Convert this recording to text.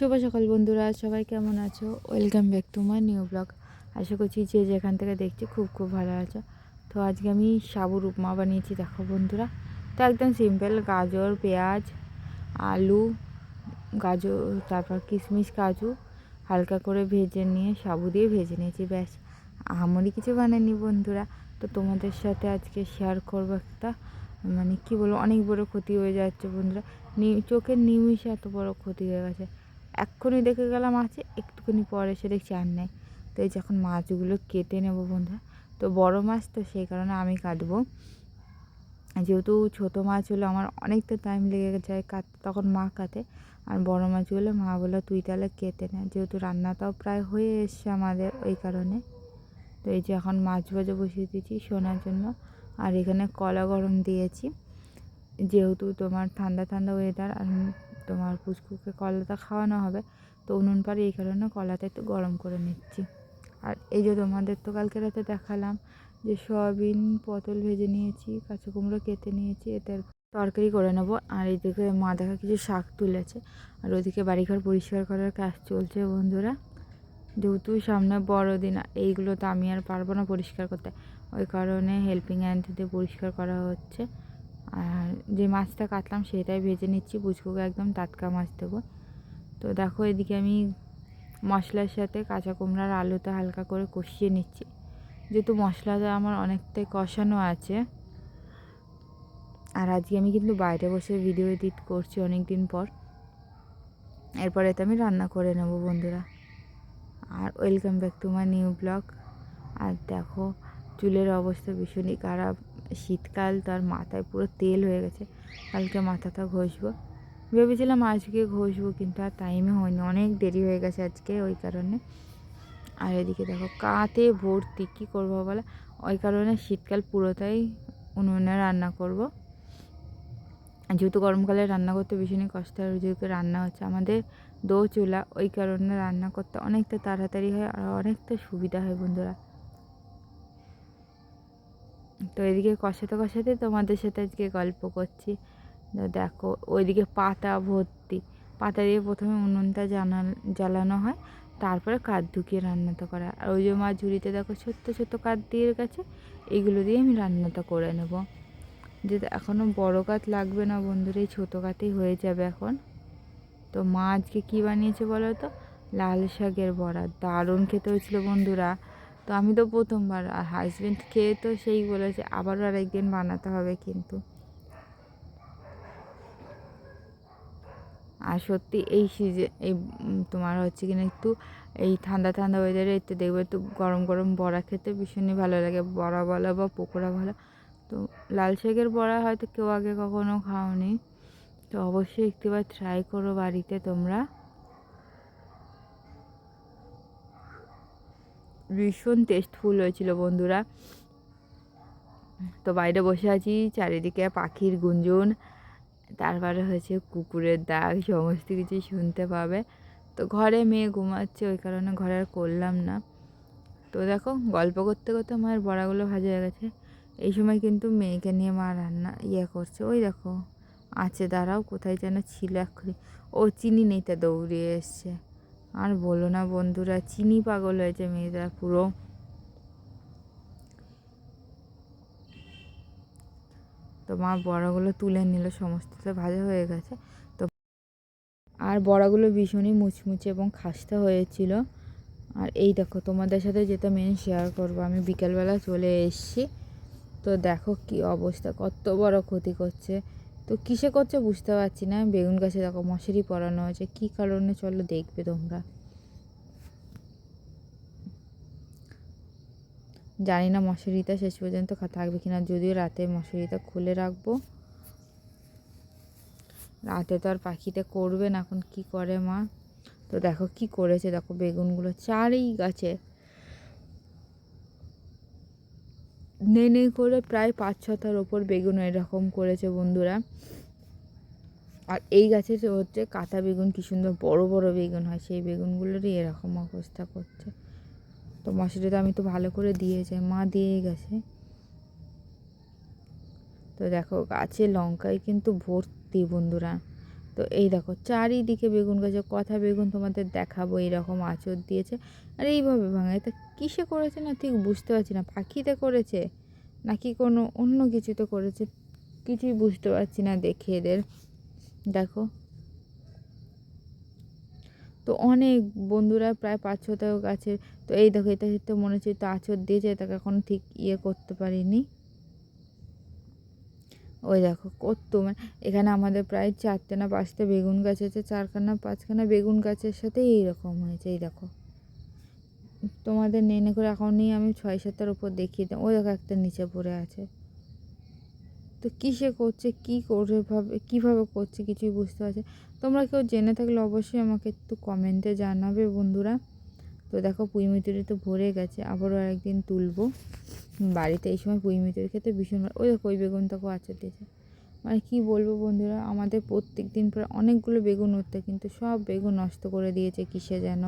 শুভ সকাল বন্ধুরা, সবাই কেমন আছো? Welcome back to my new blog আশা করছি যে যেখান থেকে দেখছি খুব খুব ভালো আছো। তো আজকে আমি সাবুর উপমা বানিয়েছি, দেখো বন্ধুরা। তো একদম সিম্পল গাজর, পেঁয়াজ, আলু, গাজর, তারপর কিশমিশ, কাজু, হালকা করে ভেজে নিয়ে সাবু দিয়ে ভেজে নিয়েছি, ব্যাস। আমারই কিছু বানাইনি বন্ধুরা, তো তোমাদের সাথে আজকে শেয়ার করব একটা মানে কি বলব, অনেক বড় ক্ষতি হয়ে যাচ্ছে বন্ধুরা। নি চোখের নিমিষে এত বড় ক্ষতি হয়ে গেছে। এক্ষুনি দেখে গেলাম আছে, একটুখানি পরে এসে দেখছি আর নেই। তো এই যখন মাছগুলো কেটে নেব বন্ধুরা। তো বড় মাছ তো সেই কারণে আমি কাটবো। যেহেতু ছোটো মাছ হলে আমার অনেকটা টাইম লেগে যায় কাটতে, তখন মা কাটে। আর বড় মাছগুলো মা বলে, তুই তাহলে কেটে নে। যেহেতু রান্নাটাও প্রায় হয়ে এসছে আমাদের ওই কারণে। তো এই যে এখন মাছ ভাজা বসিয়ে দিয়েছি শোনার জন্য। আর এখানে কলা গরম দিয়েছি। যেহেতু তোমার ঠান্ডা ঠান্ডা ওয়েদার আর তোমার পুচকুকে কলাটা খাওয়ানো হবে, তো উনুন পাড়ে এই কারণে কলাটা একটু গরম করে নিচ্ছি। আর এই যে তোমাদের তো কালকে রাতে দেখালাম যে সয়াবিন পটল ভেজে নিয়েছি, কাঁচা কুমড়ো কেটে নিয়েছি এটার তরকারি করে নেব। আর এইদিকে মা দেখা কিছু শাক তুলেছে, আর ওইদিকে বাড়িঘর পরিষ্কার করার কাজ চলছে বন্ধুরা। যেহেতু সামনে বড়দিন এইগুলো তো আমি আর পারব না পরিষ্কার করতে। ওই কারণে হেল্পিং হ্যান্ড দিয়ে পরিষ্কার করা হচ্ছে। আর যে মাছটা কাটলাম সেটাই ভেজে নিচ্ছি, পুচকুকে একদম টাটকা মাছ দেবো। তো দেখো এদিকে আমি মশলার সাথে কাঁচা কুমড়ার আলুটা হালকা করে কষিয়ে নিচ্ছি। যেহেতু মশলাটা আমার অনেকটাই কষানো আছে, আর আজকে আমি কিন্তু বাইরে বসে ভিডিও এডিট করছি অনেক দিন পর। এরপরে তো আমি রান্না করে নেব বন্ধুরা। আর welcome back to my new blog আর দেখো চুলের অবস্থা ভীষণই খারাপ। শীতকাল, তার মাথায় পুরো তেল হয়ে গেছে। কালকে মাথাটা ঘষবো। ভেবেছিলাম আজকে ঘষবো, কিন্তু আর টাইমে হয়নি। অনেক দেরি হয়ে গেছে আজকে ওই কারণে। আর এদিকে দেখো কাতে ভর্তি, কী করব বলে? ওই কারণে শীতকাল পুরোটাই উনুনে রান্না করব। যেহেতু গরমকালে রান্না করতে ভীষণই কষ্ট হয় যেহেতু রান্না হচ্ছে আমাদের দো চুলা ওই কারণে রান্না করতে অনেকটা তাড়াতাড়ি হয়, আর অনেকটা সুবিধা হয় বন্ধুরা। তো এদিকে কষাতে কষাতে তোমাদের সাথে আজকে গল্প করছি। দেখো, ওইদিকে পাতা ভর্তি। পাতা দিয়ে প্রথমে উনুনটা জানা জ্বালানো হয়, তারপরে কাঠ ঢুকিয়ে রান্নাটা করা আর ওই যে মাছ ঝুড়িতে দেখো ছোট্ট ছোট্ট কাঠ দিয়ে গেছে এইগুলো দিয়ে আমি রান্নাটা করে নেব। যে এখনও বড় কাঠ লাগবে না বন্ধুরা, এই ছোটো কাঠেই হয়ে যাবে এখন। তো মা আজকে কী বানিয়েছে বলো তো? লাল শাকের বড়া, দারুণ খেতে হয়েছিল বন্ধুরা। তো আমি তো প্রথমবার আর হাজব্যান্ড খেয়ে তো সেই বলেছে, আবারও আর একদিন বানাতে হবে কিন্তু। আর সত্যি এই সিজে এই তোমার হচ্ছে কিনা একটু এই ঠান্ডা ঠান্ডা ওয়েদারে একটু দেখবে একটু গরম গরম বড়া খেতে ভীষণই ভালো লাগে, বড়া বলো বা পকোড়া ভালো তো লাল শাকের বড়া হয়তো কেউ আগে কখনো খাওনি। তো অবশ্যই একটিবার ট্রাই করো বাড়িতে তোমরা। ভীষণ টেস্টফুল হয়েছিল বন্ধুরা। তো বাইরে বসে আছি, চারিদিকে পাখির গুঞ্জন, তারপরে হয়েছে কুকুরের দাগ সমস্ত কিছু শুনতে পাবে। তো ঘরে মেয়ে ঘুমাচ্ছে, ওই কারণে ঘরে আর করলাম না। তো দেখো, গল্প করতে করতে মায়ের বড়াগুলো ভাজা হয়ে গেছে। এই সময় কিন্তু মেয়েকে নিয়ে মা রান্না ইয়ে করছে। ওই দেখো, আছে, দাঁড়াও, কোথায় যেন ছিল এক্ষুনি। ও চিনি নেই, তা দৌড়িয়ে এসছে। আর বলো না বন্ধুরা, চিনি পাগল হয়েছে মেয়েরা পুরো। তো মা বড়াগুলো তুলে নিল, সমস্তটা ভাজা হয়ে গেছে। তো আর বড়াগুলো ভীষণই মুচমুচে এবং খাস্তা হয়েছিল। আর এই দেখো, তোমাদের সাথে যেটা মেন শেয়ার করব, আমি বিকেলবেলা চলে এসেছি। তো দেখো কি অবস্থা, কত বড় ক্ষতি করছে। তো কিসে করছে বুঝতে পারছি না। বেগুন গাছে দেখো মশারি পরানো হয়েছে। কী কারণে? চলো দেখবে তোমরা। জানি না মশারিটা শেষ পর্যন্ত থাকবে কিনা। যদিও রাতে মশারিটা খুলে রাখব। রাতে তো আর পাখিতে করবে না। এখন কি করে মা? তো দেখো কি করেছে। দেখো বেগুনগুলো চারই গাছে। নেই করে প্রায় পাঁচ ছটার ওপর বেগুন এরকম করেছে বন্ধুরা। আর এই গাছে হচ্ছে কাঁটা বেগুন, কী সুন্দর বড় বড় বেগুন হয়, সেই বেগুনগুলোরই এরকম অবস্থা করছে। তো মাসিটা তো আমি তো ভালো করে দিয়েছে, মা দিয়ে গেছে। তো দেখো, গাছে লঙ্কায় কিন্তু ভর্তি বন্ধুরা। তো এই দেখো, চারিদিকে বেগুন গাছে কথা বেগুন তোমাদের দেখাবো এইরকম আঁচড় দিয়েছে। আর এইভাবে ভাঙা তা কিসে করেছে না ঠিক বুঝতে পারছি না, পাখিতে করেছে? নাকি কোনো অন্য কিছুতে করেছে? কিছুই বুঝতে পারছি না দেখে এদের। দেখো। তো অনেক বন্ধুরা, প্রায় পাঁচ ছটা গাছের, তো এই দেখো, এটা তো মনে হচ্ছে তো আঁচড় দিয়েছে, এটাকে এখন ঠিক ইয়ে করতে পারিনি। ওই দেখো কত মানে এখানে আমাদের প্রায় চারটে না পাঁচটা বেগুন গাছ আছে, চারখানা, পাঁচখানা বেগুন গাছের সাথে এইরকম হয়েছে, এই দেখো। তোমাদের নেনে করে এখন নিয়ে আমি ছয় সাতটার উপর দেখিয়ে দিই। ওই দেখো একটা নিচে পড়ে আছে। তো কিসে করছে, কী করে ভাবে, কীভাবে করছে কিছুই বুঝতে পারছে তোমরা কেউ জেনে থাকলে অবশ্যই আমাকে একটু কমেন্টে জানাবে বন্ধুরা। তো দেখো পুঁই পুঁইমিতুরি তো ভরে গেছে, আবারও আরেকদিন তুলবো। বাড়িতে এই সময় পুঁই পুঁইমিতুরি খেতে ভীষণ ভালো ওই দেখো ওই বেগুনটাকেও আচার দিয়েছে। মানে কী বলব বন্ধুরা, আমাদের প্রত্যেক দিন প্রায় অনেকগুলো বেগুন উঠতে কিন্তু সব বেগুন নষ্ট করে দিয়েছে কিসে যেন।